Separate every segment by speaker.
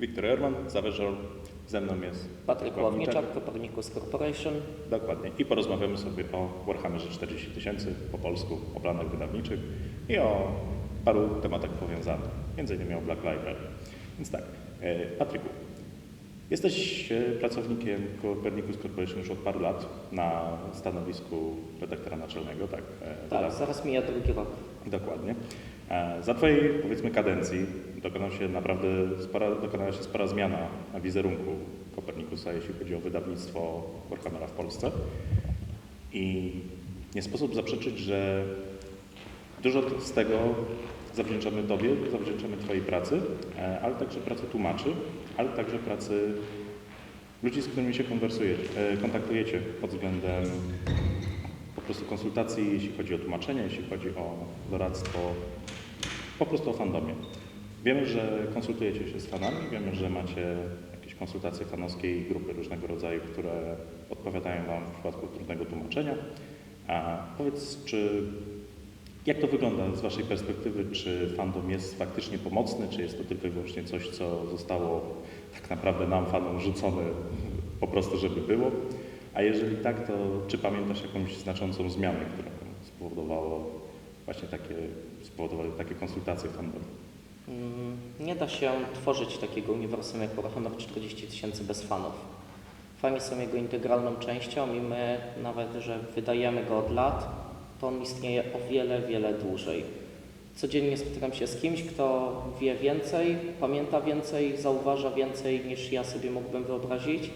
Speaker 1: Wiktor Herman, Zaweżol, ze mną jest
Speaker 2: Patryk Ławniczak, Copernicus Corporation.
Speaker 1: Dokładnie. I porozmawiamy sobie o Warhammerze 40 tysięcy po polsku, o planach wydawniczych i o paru tematach powiązanych, między innymi o Black Library. Więc tak, e, Patryku, jesteś e, pracownikiem Copernicus Corporation już od paru lat na stanowisku redaktora naczelnego, tak? E,
Speaker 2: Tak, zaraz mija drugi rok.
Speaker 1: Dokładnie. Za Twojej, powiedzmy, kadencji dokonał się naprawdę spora, dokonała się spora zmiana na wizerunku Kopernikusa, jeśli chodzi o wydawnictwo Warhammera w Polsce. I nie sposób zaprzeczyć, że dużo z tego zawdzięczamy Tobie, zawdzięczamy Twojej pracy, e, ale także pracy tłumaczy, ale także pracy ludzi, z którymi się e, kontaktujecie pod względem po prostu konsultacji, jeśli chodzi o tłumaczenie, jeśli chodzi o doradztwo, po prostu o fandomie. Wiemy, że konsultujecie się z fanami, wiemy, że macie jakieś konsultacje fanowskie i grupy różnego rodzaju, które odpowiadają Wam w przypadku trudnego tłumaczenia. A powiedz, czy jak to wygląda z Waszej perspektywy? Czy fandom jest faktycznie pomocny, czy jest to tylko i wyłącznie coś, co zostało tak naprawdę nam, fanom, rzucone po prostu, żeby było? A jeżeli tak, to czy pamiętasz jakąś znaczącą zmianę, która spowodowało właśnie takie, spowodowały takie konsultacje fandowe?
Speaker 2: Mm, Nie da się tworzyć takiego uniwersum jak Warhammer 40 tysięcy bez fanów. Fani są jego integralną częścią i my, nawet że wydajemy go od lat, to on istnieje o wiele, wiele dłużej. Codziennie spotykam się z kimś, kto wie więcej, pamięta więcej, zauważa więcej niż ja sobie mógłbym wyobrazić.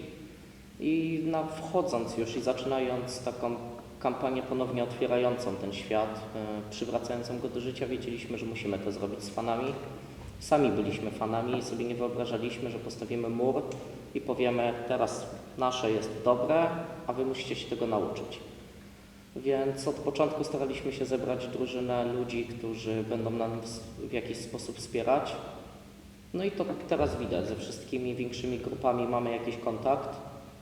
Speaker 2: I na, wchodząc już i zaczynając taką kampanię ponownie otwierającą ten świat, e, przywracającą go do życia, wiedzieliśmy, że musimy to zrobić z fanami. Sami byliśmy fanami i sobie nie wyobrażaliśmy, że postawimy mur i powiemy, teraz nasze jest dobre, a wy musicie się tego nauczyć. Więc od początku staraliśmy się zebrać drużynę ludzi, którzy będą nas w jakiś sposób wspierać. No i to teraz widać, ze wszystkimi większymi grupami mamy jakiś kontakt.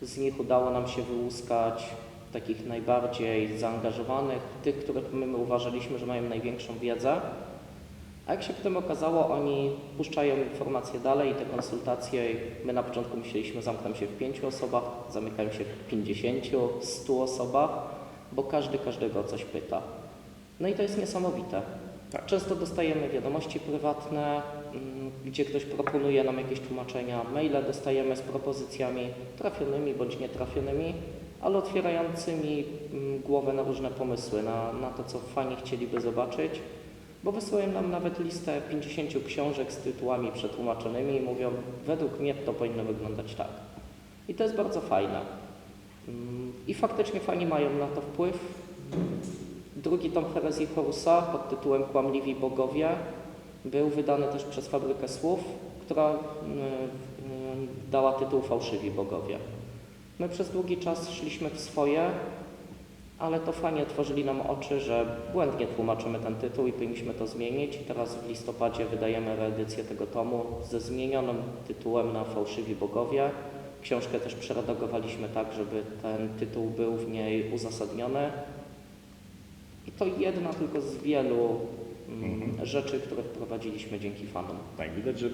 Speaker 2: Z nich udało nam się wyłuskać takich najbardziej zaangażowanych, tych, których my uważaliśmy, że mają największą wiedzę. A jak się potem okazało, oni puszczają informacje dalej i te konsultacje, my na początku myśleliśmy, zamkną się w pięciu osobach, zamykają się w 50, 100 osobach, bo każdy każdego o coś pyta. No i to jest niesamowite.
Speaker 1: Tak.
Speaker 2: Często dostajemy wiadomości prywatne, mm, gdzie ktoś proponuje nam jakieś tłumaczenia, maile dostajemy z propozycjami trafionymi bądź nietrafionymi, ale otwierającymi mm, głowę na różne pomysły, na, na to, co fani chcieliby zobaczyć, bo wysyłają nam nawet listę 50 książek z tytułami przetłumaczonymi i mówią, według mnie to powinno wyglądać tak. I to jest bardzo fajne. Mm, I faktycznie fani mają na to wpływ. Drugi tom herezji Horusa pod tytułem Kłamliwi Bogowie był wydany też przez Fabrykę Słów, która mm, dała tytuł Fałszywi Bogowie. My przez długi czas szliśmy w swoje, ale to fani otworzyli nam oczy, że błędnie tłumaczymy ten tytuł i powinniśmy to zmienić. I teraz w listopadzie wydajemy reedycję tego tomu ze zmienionym tytułem na Fałszywi Bogowie. Książkę też przeredagowaliśmy tak, żeby ten tytuł był w niej uzasadniony. I to jedna tylko z wielu mm,
Speaker 1: Mhm.
Speaker 2: rzeczy, które wprowadziliśmy dzięki fanom.
Speaker 1: Tak, widać, że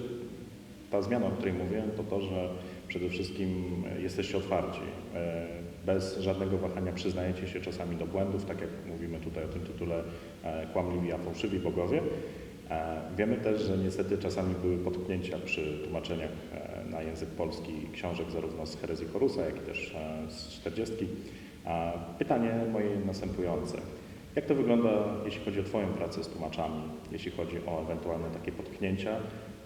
Speaker 1: ta zmiana, o której mówiłem, to to, że przede wszystkim e, jesteście otwarci. E, Bez żadnego wahania przyznajecie się czasami do błędów, tak jak mówimy tutaj o tym tytule e, Kłamliwi, a fałszywi bogowie. Wiemy też, że niestety czasami były potknięcia przy tłumaczeniach na język polski książek zarówno z herezji Horusa, jak i też z 40. A Pytanie moje następujące. Jak to wygląda, jeśli chodzi o Twoją pracę z tłumaczami, jeśli chodzi o ewentualne takie potknięcia?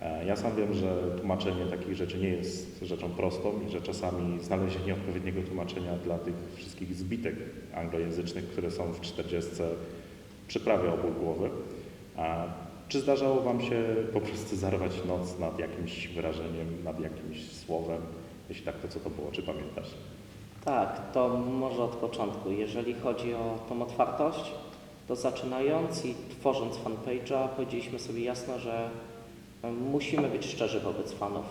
Speaker 1: E, Ja sam wiem, że tłumaczenie takich rzeczy nie jest rzeczą prostą i że czasami znalezienie odpowiedniego tłumaczenia dla tych wszystkich zbitek anglojęzycznych, które są w 40 przyprawia o ból głowy. A czy zdarzało Wam się po prostu zarwać noc nad jakimś wyrażeniem, nad jakimś słowem? Jeśli tak, to co to było? Czy pamiętasz?
Speaker 2: Tak, to może od początku. Jeżeli chodzi o tą otwartość, to zaczynając i tworząc fanpage'a, powiedzieliśmy sobie jasno, że musimy być szczerzy wobec fanów.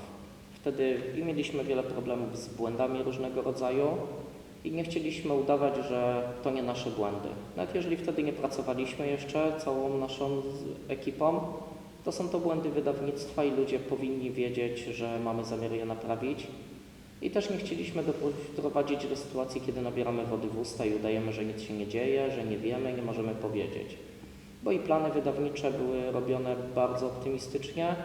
Speaker 2: Wtedy i mieliśmy wiele problemów z błędami różnego rodzaju i nie chcieliśmy udawać, że to nie nasze błędy. Nawet jeżeli wtedy nie pracowaliśmy jeszcze całą naszą ekipą, to są to błędy wydawnictwa i ludzie powinni wiedzieć, że mamy zamiar je naprawić. I też nie chcieliśmy doprowadzić do sytuacji, kiedy nabieramy wody w usta i udajemy, że nic się nie dzieje, że nie wiemy, nie możemy powiedzieć. Bo i plany wydawnicze były robione bardzo optymistycznie,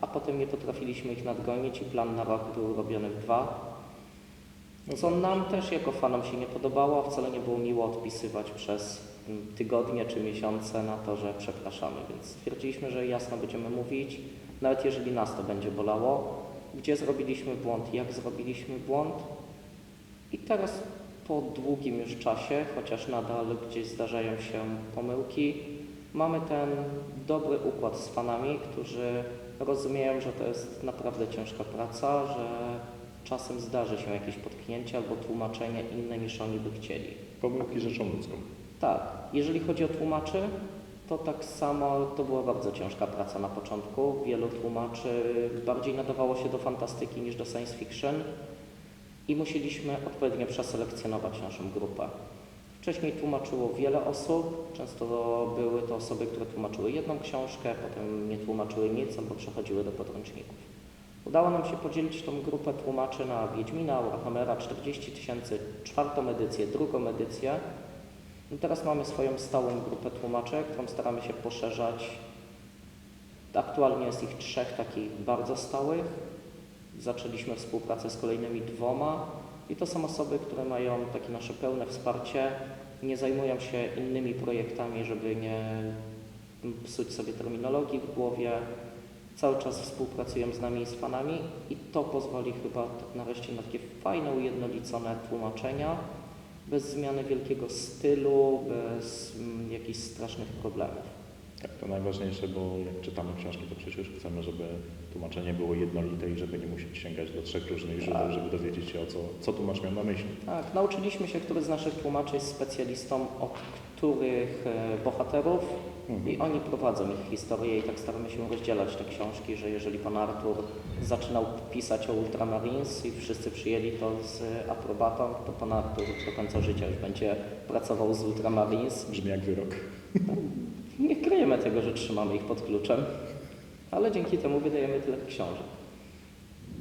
Speaker 2: a potem nie potrafiliśmy ich nadgonić i plan na rok był robiony w dwa. Co nam też jako fanom się nie podobało, wcale nie było miło odpisywać przez mm, tygodnie czy miesiące na to, że przepraszamy. Więc stwierdziliśmy, że jasno będziemy mówić, nawet jeżeli nas to będzie bolało, gdzie zrobiliśmy błąd, jak zrobiliśmy błąd. I teraz po długim już czasie, chociaż nadal gdzieś zdarzają się pomyłki, mamy ten dobry układ z fanami, którzy rozumieją, że to jest naprawdę ciężka praca, że czasem zdarzy się jakieś potknięcie albo tłumaczenie inne niż oni by chcieli.
Speaker 1: Pomyłki rzeczą ludzką.
Speaker 2: Tak, jeżeli chodzi o tłumaczy, to tak samo to była bardzo ciężka praca na początku. Wielu tłumaczy bardziej nadawało się do fantastyki niż do science fiction i musieliśmy odpowiednio przeselekcjonować naszą grupę. Wcześniej tłumaczyło wiele osób, często były to osoby, które tłumaczyły jedną książkę, potem nie tłumaczyły nic albo przechodziły do podręczników. Udało nam się podzielić tą grupę tłumaczy na Wiedźmina, Warhammera 40 tysięcy, czwartą edycję, drugą edycję. I teraz mamy swoją stałą grupę tłumaczy, którą staramy się poszerzać. Aktualnie jest ich trzech takich bardzo stałych. Zaczęliśmy współpracę z kolejnymi dwoma i to są osoby, które mają takie nasze pełne wsparcie, nie zajmują się innymi projektami, żeby nie psuć sobie terminologii w głowie. Cały czas współpracują z nami i z fanami i to pozwoli chyba nareszcie na takie fajne, ujednolicone tłumaczenia, bez zmiany wielkiego stylu, bez mm, jakichś strasznych problemów.
Speaker 1: Tak, to najważniejsze, bo jak czytamy książki, to przecież chcemy, żeby tłumaczenie było jednolite i żeby nie musieć sięgać do trzech różnych źródeł,
Speaker 2: Tak.
Speaker 1: żeby dowiedzieć się o co, co tłumacz miał na myśli.
Speaker 2: Tak, nauczyliśmy się, który z naszych tłumaczy jest specjalistą od których e, bohaterów
Speaker 1: Mhm.
Speaker 2: i oni prowadzą ich historię i tak staramy się rozdzielać te książki, że jeżeli pan Artur zaczynał pisać o Ultramarines i wszyscy przyjęli to z aprobatą, to pan Artur do końca życia już będzie pracował z Ultramarines.
Speaker 1: Brzmi jak wyrok.
Speaker 2: Nie kryjemy tego, że trzymamy ich pod kluczem, ale dzięki temu wydajemy tyle książek.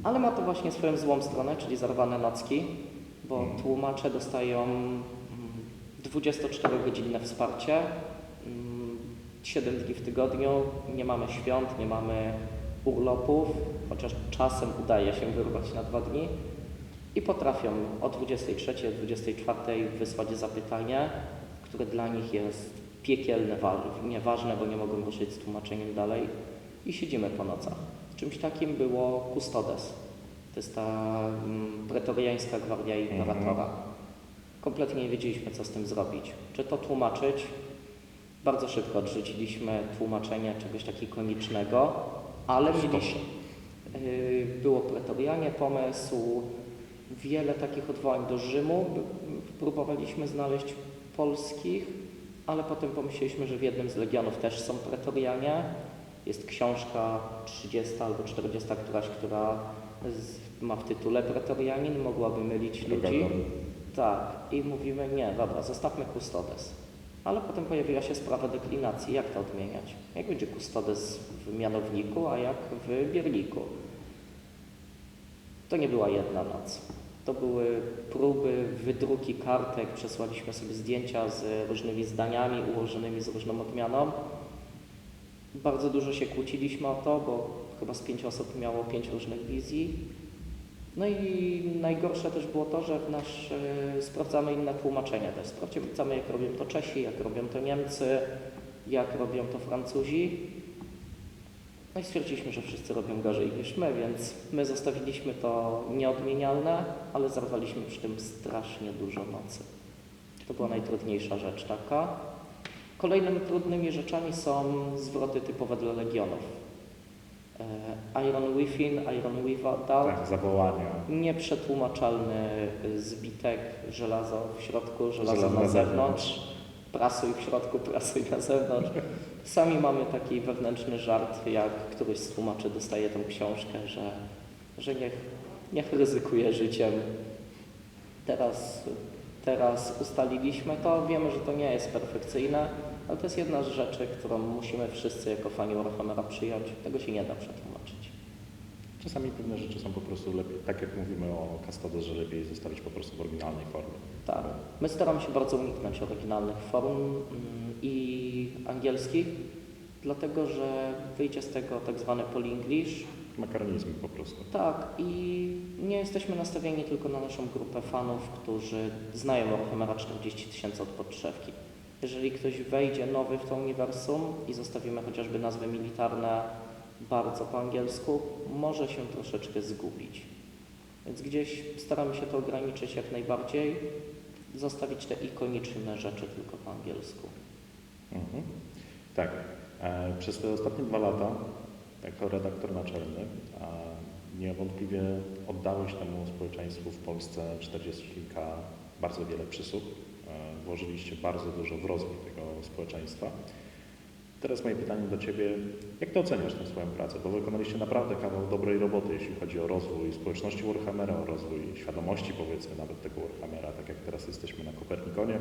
Speaker 2: Ale ma to właśnie swoją złą stronę, czyli zarwane nocki, bo
Speaker 1: Mhm.
Speaker 2: tłumacze dostają mm, 24-godzinne wsparcie, 7 dni w tygodniu, nie mamy świąt, nie mamy urlopów, chociaż czasem udaje się wyrwać na dwa dni i potrafią o 23, o 24 wysłać zapytanie, które dla nich jest piekielne, wa- nieważne, bo nie mogą ruszyć z tłumaczeniem dalej i siedzimy po nocach. Czymś takim było Custodes. To jest ta mm, pretoriańska gwardia imperatora. Kompletnie nie wiedzieliśmy, co z tym zrobić. Czy to tłumaczyć? Bardzo szybko odrzuciliśmy tłumaczenie czegoś takiego ikonicznego, ale mieliśmy, yy, było pretorianie pomysł, wiele takich odwołań do Rzymu. Próbowaliśmy znaleźć polskich, ale potem pomyśleliśmy, że w jednym z legionów też są pretorianie. Jest książka 30 albo 40 któraś, która z, ma w tytule pretorianin, mogłaby mylić ludzi. Tak, i mówimy nie, dobra, zostawmy kustodes. Ale potem pojawiła się sprawa deklinacji, jak to odmieniać? Jak będzie kustodes w mianowniku, a jak w bierniku? To nie była jedna noc. To były próby, wydruki kartek, przesłaliśmy sobie zdjęcia z różnymi zdaniami ułożonymi z różną odmianą. Bardzo dużo się kłóciliśmy o to, bo chyba z pięć osób miało pięć różnych wizji. No i najgorsze też było to, że nasz, e, sprawdzamy inne tłumaczenia też. Sprawdzamy, jak robią to Czesi, jak robią to Niemcy, jak robią to Francuzi. No i stwierdziliśmy, że wszyscy robią gorzej niż my, więc my zostawiliśmy to nieodmienialne, ale zarwaliśmy przy tym strasznie dużo nocy. To była najtrudniejsza rzecz taka. Kolejnymi trudnymi rzeczami są zwroty typowe dla legionów. E, Iron Within, Iron Without,
Speaker 1: Tak, zawołania.
Speaker 2: nieprzetłumaczalny y, zbitek, żelazo w środku, żelazo
Speaker 1: Żelazo
Speaker 2: na
Speaker 1: na
Speaker 2: zewnątrz, prasuj w środku, prasuj na zewnątrz. Sami mamy taki wewnętrzny żart, jak któryś z tłumaczy dostaje tą książkę, że, że niech, niech ryzykuje życiem. Teraz teraz ustaliliśmy to. Wiemy, że to nie jest perfekcyjne, ale to jest jedna z rzeczy, którą musimy wszyscy jako fani Warhammera przyjąć. Tego się nie da przetłumaczyć.
Speaker 1: Czasami pewne rzeczy są po prostu lepiej, tak jak mówimy o że lepiej zostawić po prostu w oryginalnej formie.
Speaker 2: Tak. My staramy się bardzo uniknąć oryginalnych form mm, i angielskich, dlatego że wyjdzie z tego tak zwany polinglish.
Speaker 1: Makaronizm po prostu.
Speaker 2: Tak, i nie jesteśmy nastawieni tylko na naszą grupę fanów, którzy znają Warhammera 40 tysięcy od podszewki. Jeżeli ktoś wejdzie nowy w to uniwersum i zostawimy chociażby nazwy militarne bardzo po angielsku, może się troszeczkę zgubić. Więc gdzieś staramy się to ograniczyć jak najbardziej, zostawić te ikoniczne rzeczy tylko po angielsku.
Speaker 1: Mhm. Tak. E, Przez te ostatnie dwa lata, jako redaktor naczelny, niewątpliwie oddałeś temu społeczeństwu w Polsce 40 kilka, bardzo wiele przysług. E, Włożyliście bardzo dużo w rozwój tego społeczeństwa. Teraz moje pytanie do Ciebie, jak Ty oceniasz tę swoją pracę? Bo wykonaliście naprawdę kawał dobrej roboty, jeśli chodzi o rozwój społeczności Warhammera, o rozwój świadomości powiedzmy nawet tego Warhammera, tak jak teraz jesteśmy na Kopernikonie.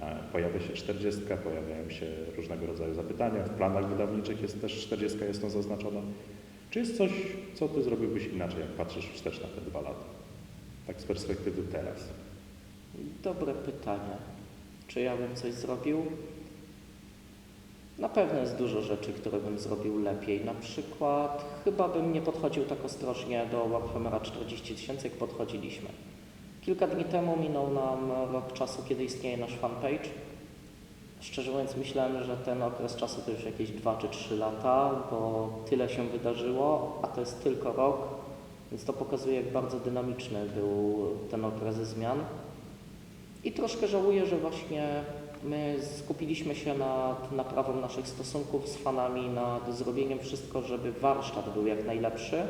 Speaker 1: E, Pojawia się 40, pojawiają się różnego rodzaju zapytania, w planach wydawniczych jest też 40 jest to zaznaczone. Czy jest coś, co Ty zrobiłbyś inaczej, jak patrzysz wstecz na te dwa lata? Tak z perspektywy teraz.
Speaker 2: Dobre pytanie. Czy ja bym coś zrobił? Na pewno jest dużo rzeczy, które bym zrobił lepiej. Na przykład chyba bym nie podchodził tak ostrożnie do Warhammera 40 tysięcy, jak podchodziliśmy. Kilka dni temu minął nam rok czasu, kiedy istnieje nasz fanpage. Szczerze mówiąc, myślałem, że ten okres czasu to już jakieś 2 czy 3 lata, bo tyle się wydarzyło, a to jest tylko rok, więc to pokazuje, jak bardzo dynamiczny był ten okres zmian. I troszkę żałuję, że właśnie my skupiliśmy się nad naprawą naszych stosunków z fanami, nad zrobieniem wszystko, żeby warsztat był jak najlepszy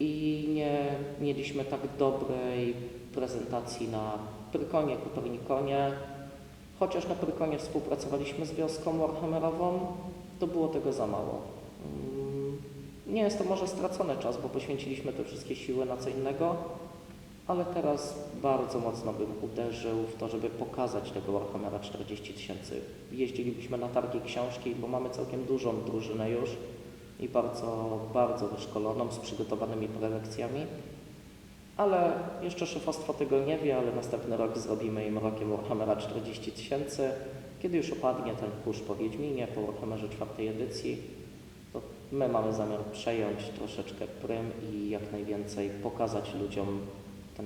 Speaker 2: i nie mieliśmy tak dobrej prezentacji na Prykonie, Kopernikonie. Chociaż na Prykonie współpracowaliśmy z wioską Warhammerową, to było tego za mało. Mm, Nie jest to może stracony czas, bo poświęciliśmy te wszystkie siły na co innego, ale teraz bardzo mocno bym uderzył w to, żeby pokazać tego Warhammera 40 tysięcy. Jeździlibyśmy na targi książki, bo mamy całkiem dużą drużynę już i bardzo, bardzo wyszkoloną, z przygotowanymi prelekcjami. Ale jeszcze szefostwo tego nie wie, ale następny rok zrobimy im rokiem Warhammera 40 tysięcy. Kiedy już opadnie ten kurz po Wiedźminie, po Warhammerze czwartej edycji, to my mamy zamiar przejąć troszeczkę prym i jak najwięcej pokazać ludziom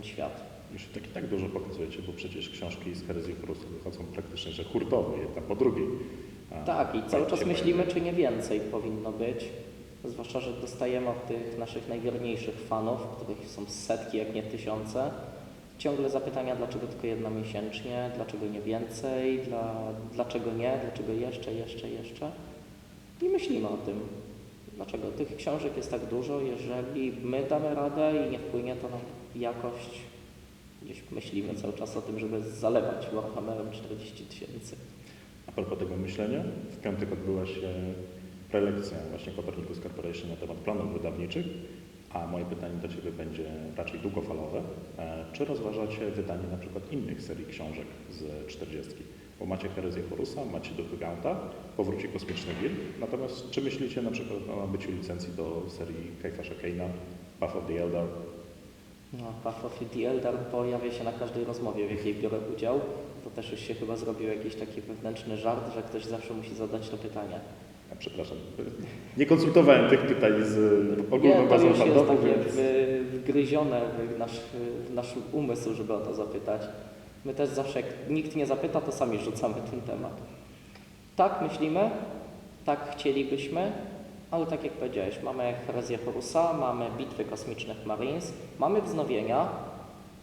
Speaker 2: świat.
Speaker 1: Już tak i tak dużo pokazujecie, bo przecież książki z herezji Horusa wychodzą praktycznie, że hurtowo, jedna po drugiej. A
Speaker 2: Tak, i cały
Speaker 1: jak
Speaker 2: czas myślimy, czy nie więcej powinno być. Zwłaszcza, że dostajemy od tych naszych najwierniejszych fanów, których są setki, jak nie tysiące, ciągle zapytania, dlaczego tylko jedna miesięcznie, dlaczego nie więcej, dla, dlaczego nie, dlaczego jeszcze, jeszcze, jeszcze. I myślimy o tym. Dlaczego? Tych książek jest tak dużo, jeżeli my damy radę i nie wpłynie to na jakość, gdzieś myślimy cały czas o tym, żeby zalewać Warhammerem 40 tysięcy.
Speaker 1: A propos tego myślenia, w piątek odbyła się prelekcja właśnie Copernicus Corporation na temat planów wydawniczych, a moje pytanie do Ciebie będzie raczej długofalowe. E, Czy rozważacie wydanie na przykład innych serii książek z 40? Bo macie Herezję Horusa, macie Duchy Gaunta, Powróci Kosmiczny Wilk, natomiast czy myślicie na przykład o nabyciu licencji do serii Kajfasza Keina, Path of the Eldar?
Speaker 2: Path of the Eldar pojawia się na każdej rozmowie, w jakiej biorę udział. To też już się chyba zrobił jakiś taki wewnętrzny żart, że ktoś zawsze musi zadać to pytanie.
Speaker 1: A, przepraszam, nie konsultowałem tych pytań z ogólną
Speaker 2: Nie, to
Speaker 1: bazą
Speaker 2: już jest
Speaker 1: fandową,
Speaker 2: takie
Speaker 1: więc...
Speaker 2: wgryzione w nasz, w nasz umysł, żeby o to zapytać. My też zawsze, jak nikt nie zapyta, to sami rzucamy ten temat. Tak myślimy, tak chcielibyśmy, ale tak jak powiedziałeś, mamy herezję Horusa, mamy bitwy kosmicznych Marines, mamy wznowienia,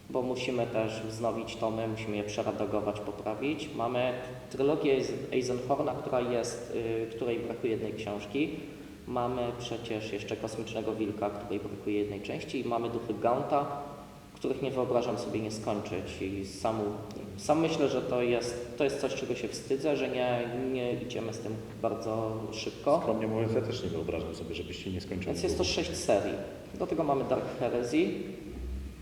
Speaker 2: bo musimy też wznowić tomy, musimy je przeredagować, poprawić. Mamy trylogię Eisen- Eisenhorna, która jest, y, której brakuje jednej książki. Mamy przecież jeszcze Kosmicznego Wilka, której brakuje jednej części i mamy Duchy Gaunta, których nie wyobrażam sobie nie skończyć i sam, sam myślę, że to jest, to jest coś, czego się wstydzę, że nie, nie idziemy z tym bardzo szybko.
Speaker 1: Skromnie mówiąc, ja też nie wyobrażam sobie, żebyście nie skończyli.
Speaker 2: Więc jest to sześć serii. Do tego mamy Dark Heresy,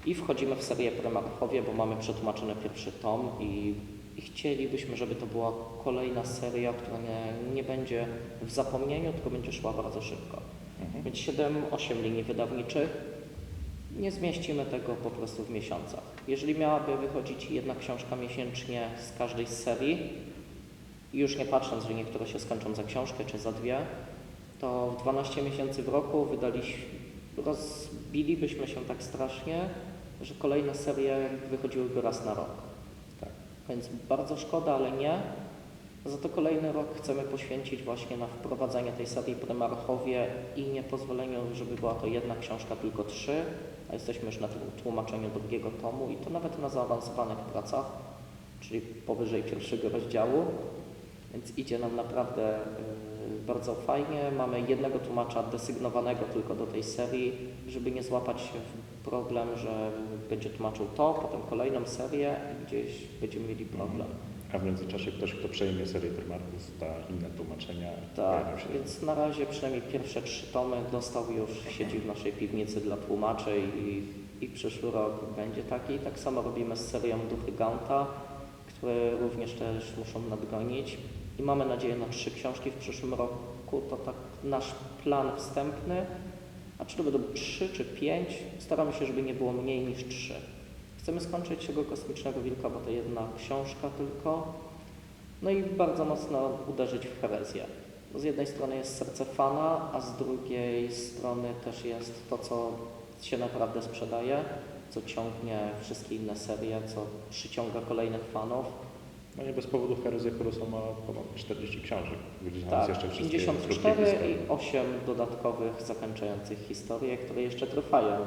Speaker 2: i wchodzimy w serię Premarchowie, bo mamy przetłumaczony pierwszy tom i, i chcielibyśmy, żeby to była kolejna seria, która nie, nie będzie w zapomnieniu, tylko będzie szła bardzo szybko.
Speaker 1: Mhm.
Speaker 2: Więc 7-8 linii wydawniczych. Nie zmieścimy tego po prostu w miesiącach. Jeżeli miałaby wychodzić jedna książka miesięcznie z każdej z serii, już nie patrząc, że niektóre się skończą za książkę czy za dwie, to w 12 miesięcy w roku wydaliśmy, rozbilibyśmy się tak strasznie, że kolejne serie wychodziłyby raz na rok.
Speaker 1: Tak.
Speaker 2: Więc bardzo szkoda, ale nie. Za to kolejny rok chcemy poświęcić właśnie na wprowadzenie tej serii Prymarchowie i nie pozwoleniu, żeby była to jedna książka, tylko trzy, a jesteśmy już na tłumaczeniu drugiego tomu i to nawet na zaawansowanych pracach, czyli powyżej pierwszego rozdziału, więc idzie nam naprawdę y, bardzo fajnie. Mamy jednego tłumacza desygnowanego tylko do tej serii, żeby nie złapać się w problem, że będzie tłumaczył to, potem kolejną serię i gdzieś będziemy mieli problem.
Speaker 1: A w międzyczasie ktoś, kto przejmie serię Prymarchów, da inne tłumaczenia.
Speaker 2: Tak, więc na razie przynajmniej pierwsze trzy tomy dostał już, siedzi w naszej piwnicy dla tłumaczy i, i przyszły rok będzie taki. Tak samo robimy z serią Duchy Ganta, które również też muszą nadgonić. I mamy nadzieję na trzy książki w przyszłym roku. To tak nasz plan wstępny. A czy to będą trzy czy pięć? Staramy się, żeby nie było mniej niż trzy. Chcemy skończyć tego Kosmicznego Wilka, bo to jedna książka tylko. No i bardzo mocno uderzyć w herezję. Z jednej strony jest serce fana, a z drugiej strony też jest to, co się naprawdę sprzedaje, co ciągnie wszystkie inne serie, co przyciąga kolejnych fanów.
Speaker 1: No nie bez powodu Herezja Kurosa ma ponad 40 książek, gdzie
Speaker 2: Tak,
Speaker 1: jest jeszcze wszystkie
Speaker 2: 54
Speaker 1: krótkie historie.
Speaker 2: i 8 dodatkowych zakończających historie, które jeszcze trwają.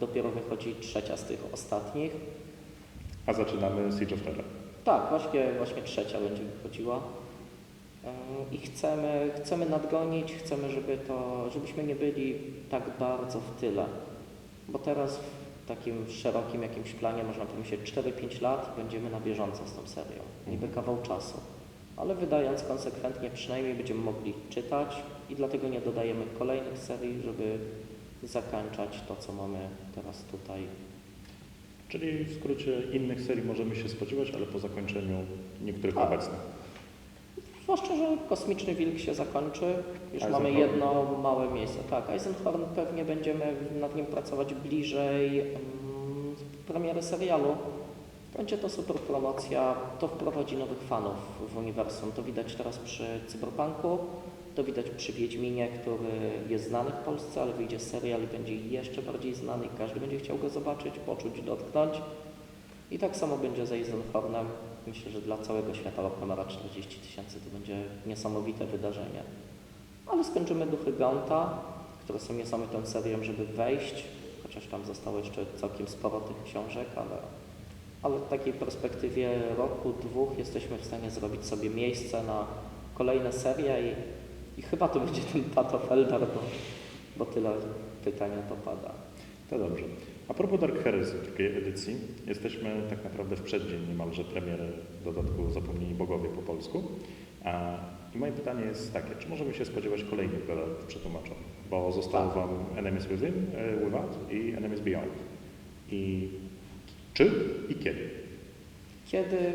Speaker 2: Dopiero wychodzi trzecia z tych ostatnich.
Speaker 1: A zaczynamy Siege of Terror.
Speaker 2: Tak, właśnie, właśnie trzecia będzie wychodziła. Ym, I chcemy, chcemy nadgonić, chcemy, żeby to, żebyśmy nie byli tak bardzo w tyle. Bo teraz w takim szerokim jakimś planie, można pomyśleć 4-5 lat, będziemy na bieżąco z tą serią. Niby kawał czasu. Ale wydając konsekwentnie, przynajmniej będziemy mogli czytać i dlatego nie dodajemy kolejnych serii, żeby zakończać to, co mamy teraz tutaj
Speaker 1: Czyli w skrócie innych serii możemy się spodziewać, ale po zakończeniu niektórych obecnych.
Speaker 2: Zwłaszcza, że Kosmiczny Wilk się zakończy. Już mamy jedno małe miejsce. Tak, Eisenhorn pewnie będziemy nad nim pracować bliżej mm, premiery serialu. Będzie to super promocja, to wprowadzi nowych fanów w uniwersum. To widać teraz przy Cyberpunku, to widać przy Wiedźminie, który jest znany w Polsce, ale wyjdzie serial i będzie jeszcze bardziej znany i każdy będzie chciał go zobaczyć, poczuć, dotknąć. I tak samo będzie z Eisenhornem. Myślę, że dla całego świata Warhammera 40 tysięcy to będzie niesamowite wydarzenie. Ale skończymy Duchy Ganta, które są niesamowitą serią, żeby wejść, chociaż tam zostało jeszcze całkiem sporo tych książek, ale, ale w takiej perspektywie roku, dwóch jesteśmy w stanie zrobić sobie miejsce na kolejne serie i, i chyba to będzie ten Path bo, bo tyle pytań to pada.
Speaker 1: To dobrze. A propos Dark Heresy, drugiej edycji, jesteśmy tak naprawdę w przeddzień niemalże premiery dodatku Zapomnieni Bogowie po polsku. I moje pytanie jest takie, czy możemy się spodziewać kolejnych dodatków przetłumaczonych? Bo zostało
Speaker 2: Tak.
Speaker 1: Wam Enemies Within, e, Without i Enemies Beyond. I czy i kiedy?
Speaker 2: Kiedy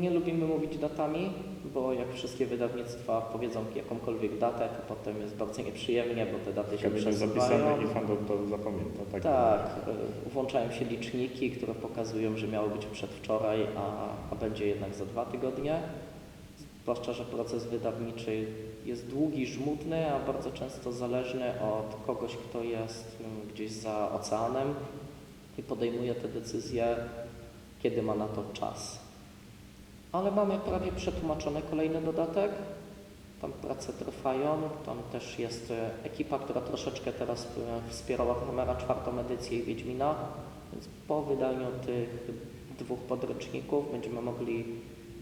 Speaker 2: nie lubimy mówić datami, bo jak wszystkie wydawnictwa powiedzą jakąkolwiek datę, to potem jest bardzo nieprzyjemnie, bo te daty się przesuwają.
Speaker 1: zapisane i fandom to zapamięta. Tak,
Speaker 2: Tak, y, włączają się liczniki, które pokazują, że miało być przedwczoraj, a, a będzie jednak za dwa tygodnie. Zwłaszcza, że proces wydawniczy jest długi, żmudny, a bardzo często zależny od kogoś, kto jest mm, gdzieś za oceanem i podejmuje te decyzje, kiedy ma na to czas. Ale mamy prawie przetłumaczony kolejny dodatek. Tam prace trwają, tam też jest ekipa, która troszeczkę teraz e, wspierała Warhammera czwartą edycję i Wiedźmina, więc po wydaniu tych dwóch podręczników będziemy mogli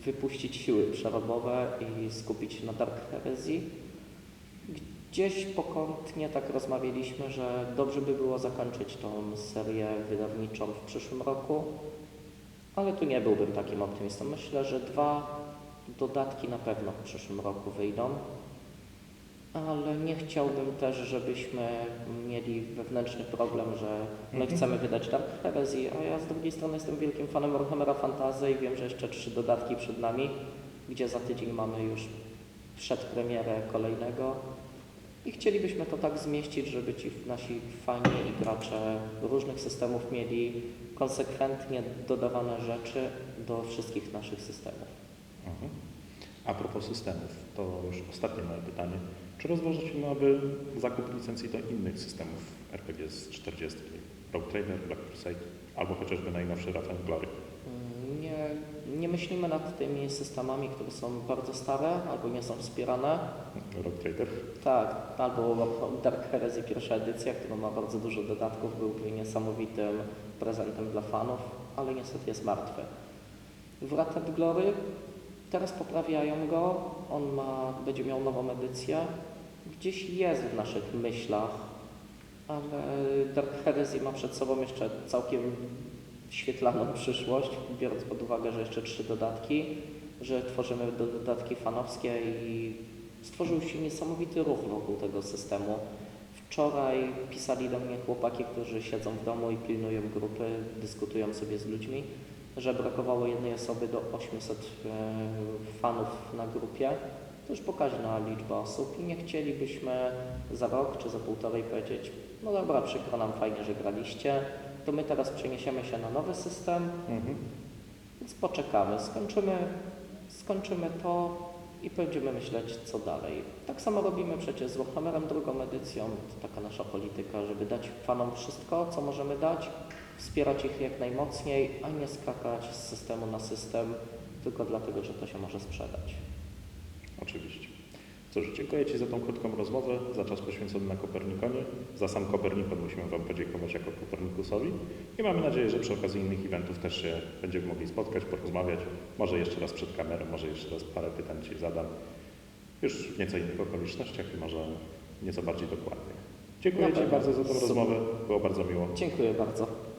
Speaker 2: wypuścić siły przerobowe i skupić się na Dark Heresy. Gdzieś pokątnie tak rozmawialiśmy, że dobrze by było zakończyć tą serię wydawniczą w przyszłym roku, ale tu nie byłbym takim optymistą. Myślę, że dwa dodatki na pewno w przyszłym roku wyjdą. Ale nie chciałbym też, żebyśmy mieli wewnętrzny problem, że my
Speaker 1: Mhm.
Speaker 2: chcemy wydać Dark Heresy, a ja z drugiej strony jestem wielkim fanem Warhammera Fantasy i wiem, że jeszcze trzy dodatki przed nami, gdzie za tydzień mamy już przedpremierę kolejnego i chcielibyśmy to tak zmieścić, żeby ci nasi fani i gracze różnych systemów mieli konsekwentnie dodawane rzeczy do wszystkich naszych systemów.
Speaker 1: Mhm. A propos systemów, to już ostatnie moje pytanie. Czy rozważacie nowy zakup licencji do innych systemów RPG z 40? Rogue Trader, Black Crusade, albo chociażby najnowszy and Glory?
Speaker 2: Nie, nie myślimy nad tymi systemami, które są bardzo stare albo nie są wspierane.
Speaker 1: Rogue Trader?
Speaker 2: Tak, albo Dark Heresy pierwsza edycja, która ma bardzo dużo dodatków, byłby niesamowitym prezentem dla fanów, ale niestety jest martwy. Wrath and Glory, teraz poprawiają go, on ma, będzie miał nową edycję, gdzieś jest w naszych myślach, ale Dark Heresy ma przed sobą jeszcze całkiem świetlaną przyszłość, biorąc pod uwagę, że jeszcze trzy dodatki, że tworzymy do dodatki fanowskie i stworzył się niesamowity ruch wokół tego systemu. Wczoraj pisali do mnie chłopaki, którzy siedzą w domu i pilnują grupy, dyskutują sobie z ludźmi, że brakowało jednej osoby do 800 e, fanów na grupie. To już pokaźna liczba osób i nie chcielibyśmy za rok czy za półtorej powiedzieć, no dobra, przykro nam, fajnie, że graliście, to my teraz przeniesiemy się na nowy system,
Speaker 1: Mhm.
Speaker 2: więc poczekamy, skończymy, skończymy to i będziemy myśleć, co dalej. Tak samo robimy przecież z Warhammerem drugą edycją. To taka nasza polityka, żeby dać fanom wszystko, co możemy dać, wspierać ich jak najmocniej, a nie skakać z systemu na system tylko dlatego, że to się może sprzedać.
Speaker 1: Oczywiście. Cóż, dziękuję Ci za tą krótką rozmowę, za czas poświęcony na Kopernikonie. Za sam Kopernikon musimy Wam podziękować jako Kopernikusowi i mamy nadzieję, że przy okazji innych eventów też się będziemy mogli spotkać, porozmawiać. Może jeszcze raz przed kamerą, może jeszcze raz parę pytań Ci zadam. Już w nieco innych okolicznościach i może nieco bardziej dokładnie. Dziękuję Ci bardzo za tą
Speaker 2: Super.
Speaker 1: rozmowę, było bardzo miło.
Speaker 2: Dziękuję bardzo.